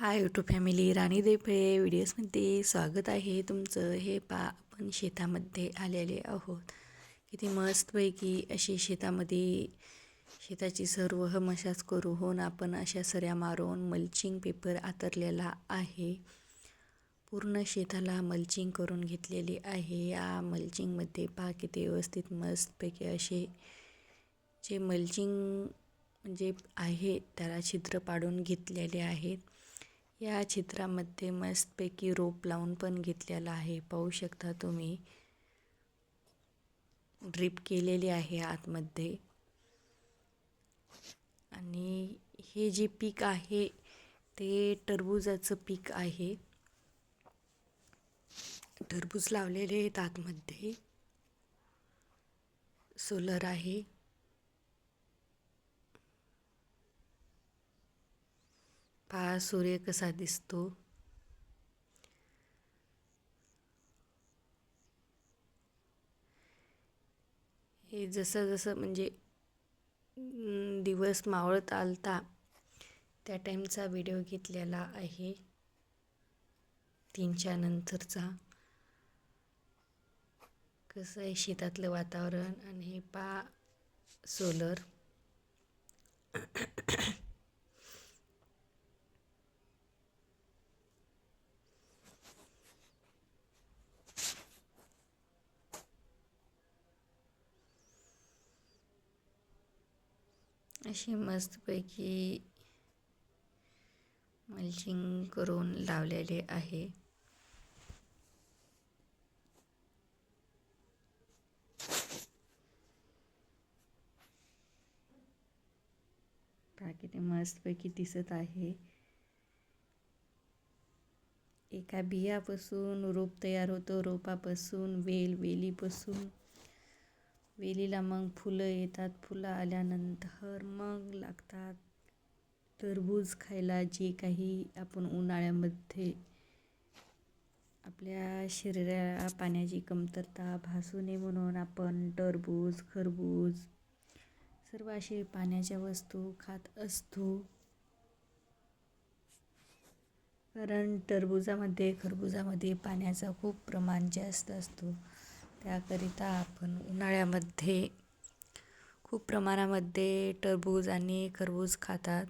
Hi YouTube family राणी देपळे व्हिडिओजमध्ये स्वागत आहे तुमचं. हे पा आपण शेतामध्ये आलेले आहोत. किती मस्तपैकी अशी शेतामध्ये शेताची सर्व मशाज करून हो आपण अशा सऱ्या मारून मल्चिंग पेपर आतरलेला आहे. पूर्ण शेताला मल्चिंग करून घेतलेली आहे. या मल्चिंगमध्ये पा किती व्यवस्थित मस्तपैकी असे जे मल्चिंग म्हणजे आहे त्याला छिद्र पाडून घेतलेले आहेत. या चित्रामध्ये मस्तपैकी रोप लावून पण घेतलेला आहे. पाहू शकता तुम्ही. ड्रीप केलेली आहे आतमध्ये. आणि हे जे पीक आहे ते टरबुजाचं पीक आहे. टरबूज लावलेले आहेत आतमध्ये. सोलर आहे. पहा सूर्य कसा दिसतो? हे जसं जसं म्हणजे दिवस मावळत आलता त्या टाईमचा व्हिडिओ घेतलेला आहे. तीनच्या नंतरचा. कसं आहे शेतातलं वातावरण? आणि हे पा सोलर. अशी मस्तपैकी मल्चिंग करून लावलेले आहे. किती मस्तपैकी दिसत आहे. एका बियापासून रोप तयार होतो. रोपापासून वेल वेलीपासून वेलीला मग फुलं येतात. फुलं आल्यानंतर मग लागतात. टरबूज खायला जे काही आपण उन्हाळ्यामध्ये आपल्या शरीराला पाण्याची कमतरता भासू नये म्हणून आपण टरबूज खरबूज सर्व असे पाण्याच्या वस्तू खात असतो. कारण टरबुजामध्ये खरबुजामध्ये पाण्याचा खूप प्रमाण जास्त असतो. त्याकरिता आपण उन्हाळ्यामध्ये खूप प्रमाणामध्ये टरबूज आणि खरबूज खातात.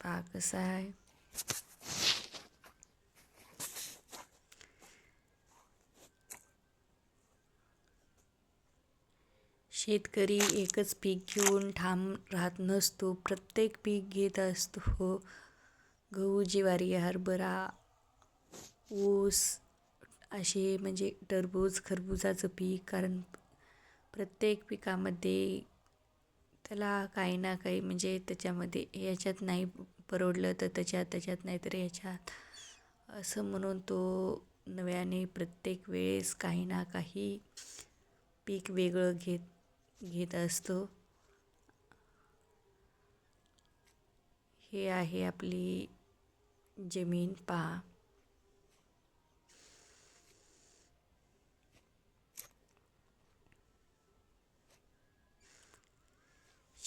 पहा कसा आहे. शेतकरी एकच पीक घेऊन ठाम राहत नसतो. प्रत्येक पीक घेत असतो. गहू ज्वारी हरभरा ऊस असे म्हणजे टरबूज खरबुजाचं पीक कारण प्रत्येक पिकामध्ये त्याला काही ना काही म्हणजे त्याच्यामध्ये याच्यात नाही परवडलं तर त्याच्यात त्याच्यात नाही तर याच्यात असं म्हणून तो नव्याने प्रत्येक वेळेस काही ना काही पीक वेगळं घेत घेत असतो. हे आहे आपली जमीन पहा.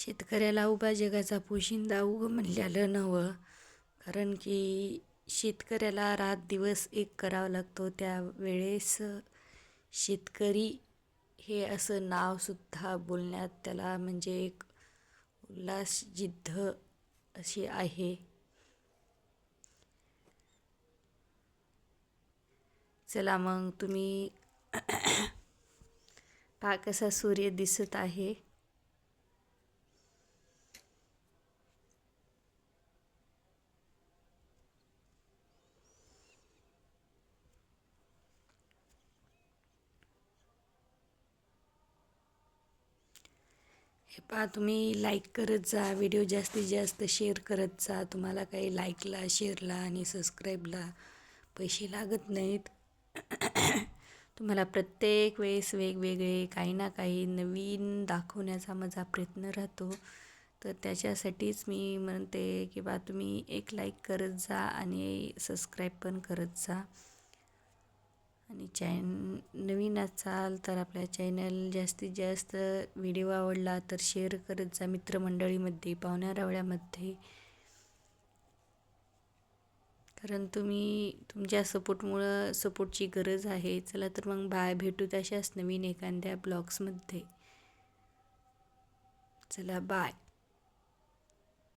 शेतकऱ्याला उभा जगाचा पोशिंदा उग म्हणलेलं नवं. कारण की शेतकऱ्याला रात दिवस एक करावा लागतो. त्यावेळेस शेतकरी हे असं नावसुद्धा बोलण्यात त्याला म्हणजे एक उल्हास जिद्द अशी आहे. चला मग तुम्ही पहा कसा सूर्य दिसत आहे. हे पहा तुम्ही लाईक करत जा व्हिडिओ जास्तीत जास्त शेअर करत जा. तुम्हाला काही लाईकला शेअरला आणि सबस्क्राईबला पैसे लागत नाहीत. तुम्हाला प्रत्येक वेळेस वेगवेगळे काही ना काही नवीन दाखवण्याचा माझा प्रयत्न राहतो. तर त्याच्यासाठीच मी म्हणते की बा तुम्ही एक लाईक करत जा आणि सबस्क्राईब पण करत जा. आणि चॅन नवीन असाल तर आपल्या चॅनल जास्तीत जास्त व्हिडिओ आवडला तर शेअर करत जा मित्रमंडळीमध्ये पाहुण्यारावळ्यामध्ये. कारण तुम्ही तुमच्या सपोर्टमुळं सपोर्टची गरज आहे. चला तर मग बाय भेटू तशाच नवीन एखाद्या ब्लॉग्समध्ये. चला बाय.